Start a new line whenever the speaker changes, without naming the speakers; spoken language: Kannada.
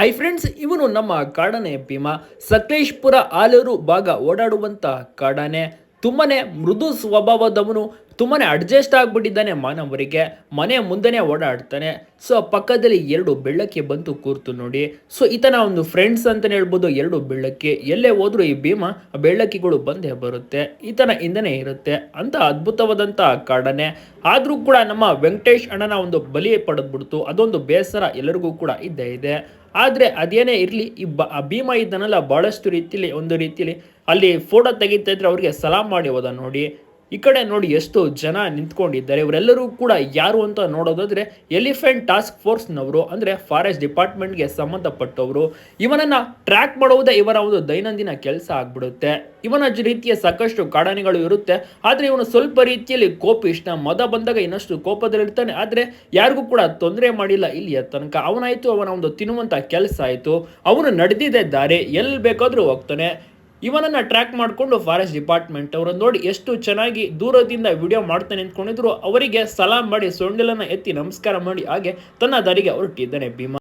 ಹೈ ಫ್ರೆಂಡ್ಸ್ ಇವನು ನಮ್ಮ ಕಾಡನೆ ಭೀಮ. ಸಕಲೇಶ್ಪುರ ಆಲೂರು ಭಾಗ ಓಡಾಡುವಂಥ ಕಾಡಾನೆ. ತುಂಬನೇ ಮೃದು ಸ್ವಭಾವದವನು. ತುಂಬಾನೇ ಅಡ್ಜಸ್ಟ್ ಆಗಿಬಿಟ್ಟಿದ್ದಾನೆ ಮಾನವರಿಗೆ ಮನೆ ಮುಂದೆನೆ ಓಡಾಡ್ತಾನೆ. ಸೊ ಪಕ್ಕದಲ್ಲಿ ಎರಡು ಬೆಳ್ಳಕ್ಕೆ ಬಂತು ಕೂರ್ತು ನೋಡಿ. ಸೊ ಈತನ ಒಂದು ಫ್ರೆಂಡ್ಸ್ ಅಂತ ಹೇಳ್ಬೋದು, ಎರಡು ಬೆಳ್ಳಕ್ಕೆ. ಎಲ್ಲೇ ಹೋದ್ರು ಈ ಭೀಮ ಬೆಳ್ಳಕ್ಕಿಗಳು ಬಂದೇ ಬರುತ್ತೆ. ಈತನ ಹಿಂದೆನೇ ಇರುತ್ತೆ. ಅಂತ ಅದ್ಭುತವಾದಂತ ಕಾಡನೆ. ಆದ್ರೂ ಕೂಡ ನಮ್ಮ ವೆಂಕಟೇಶ್ ಅಣ್ಣನ ಒಂದು ಬಲಿ ಪಡೆದ್ಬಿಡ್ತು. ಅದೊಂದು ಬೇಸರ ಎಲ್ಲರಿಗೂ ಕೂಡ ಇದ್ದೇ ಇದೆ. ಆದರೆ ಅದೇನೇ ಇರಲಿ, ಈ ಬ ಭೀಮ ಇದ್ದನಲ್ಲ ಭಾಳಷ್ಟು ರೀತಿಲಿ, ಒಂದು ರೀತಿಲಿ ಅಲ್ಲಿ ಫೋಟೋ ತೆಗಿತಾ ಇದ್ರೆ ಅವ್ರಿಗೆ ಸಲಾಮ್ ಮಾಡಿ ಹೋದ ನೋಡಿ. ಈ ಕಡೆ ನೋಡಿ ಎಷ್ಟು ಜನ ನಿಂತ್ಕೊಂಡಿದ್ದಾರೆ. ಇವರೆಲ್ಲರೂ ಕೂಡ ಯಾರು ಅಂತ ನೋಡೋದಾದ್ರೆ ಎಲಿಫೆಂಟ್ ಟಾಸ್ಕ್ ಫೋರ್ಸ್ನವರು, ಅಂದರೆ ಫಾರೆಸ್ಟ್ ಡಿಪಾರ್ಟ್ಮೆಂಟ್ಗೆ ಸಂಬಂಧಪಟ್ಟವರು. ಇವನನ್ನ ಟ್ರ್ಯಾಕ್ ಮಾಡುವುದೇ ಇವರ ಒಂದು ದೈನಂದಿನ ಕೆಲಸ ಆಗ್ಬಿಡುತ್ತೆ. ಇವನ ರೀತಿಯ ಸಾಕಷ್ಟು ಕಾಡಾನೆಗಳು ಇರುತ್ತೆ. ಆದರೆ ಇವನು ಸ್ವಲ್ಪ ರೀತಿಯಲ್ಲಿ ಕೋಪಿಷ್ಟ ಮದ ಬಂದಾಗ ಇನ್ನಷ್ಟು ಕೋಪದಲ್ಲಿರ್ತಾನೆ. ಆದರೆ ಯಾರಿಗೂ ಕೂಡ ತೊಂದರೆ ಮಾಡಿಲ್ಲ ಇಲ್ಲಿಯ ತನಕ. ಅವನಾಯಿತು, ಅವನ ಒಂದು ತಿನ್ನುವಂಥ ಕೆಲಸ ಆಯಿತು. ಅವನು ನಡೆದಿದ್ದ ದಾರಿ. ಎಲ್ಲಿ ಬೇಕಾದರೂ ಹೋಗ್ತಾನೆ. ಇವನನ್ನ ಟ್ರ್ಯಾಕ್ ಮಾಡಿಕೊಂಡು ಫಾರೆಸ್ಟ್ ಡಿಪಾರ್ಟ್ಮೆಂಟ್ ಅವರು ನೋಡಿ ಎಷ್ಟು ಚೆನ್ನಾಗಿ ದೂರದಿಂದ ವಿಡಿಯೋ ಮಾಡ್ತಾನೆ ನಿಂತ್ಕೊಂಡಿದ್ರು, ಅವರಿಗೆ ಸಲಾಂ ಮಾಡಿ ಸೊಂಡಿಲನ್ನ ಎತ್ತಿ ನಮಸ್ಕಾರ ಮಾಡಿ, ಹಾಗೆ ತನ್ನ ದಾರಿಗೆ ಹೊರಟಿದ್ದಾನೆ ಭೀಮ.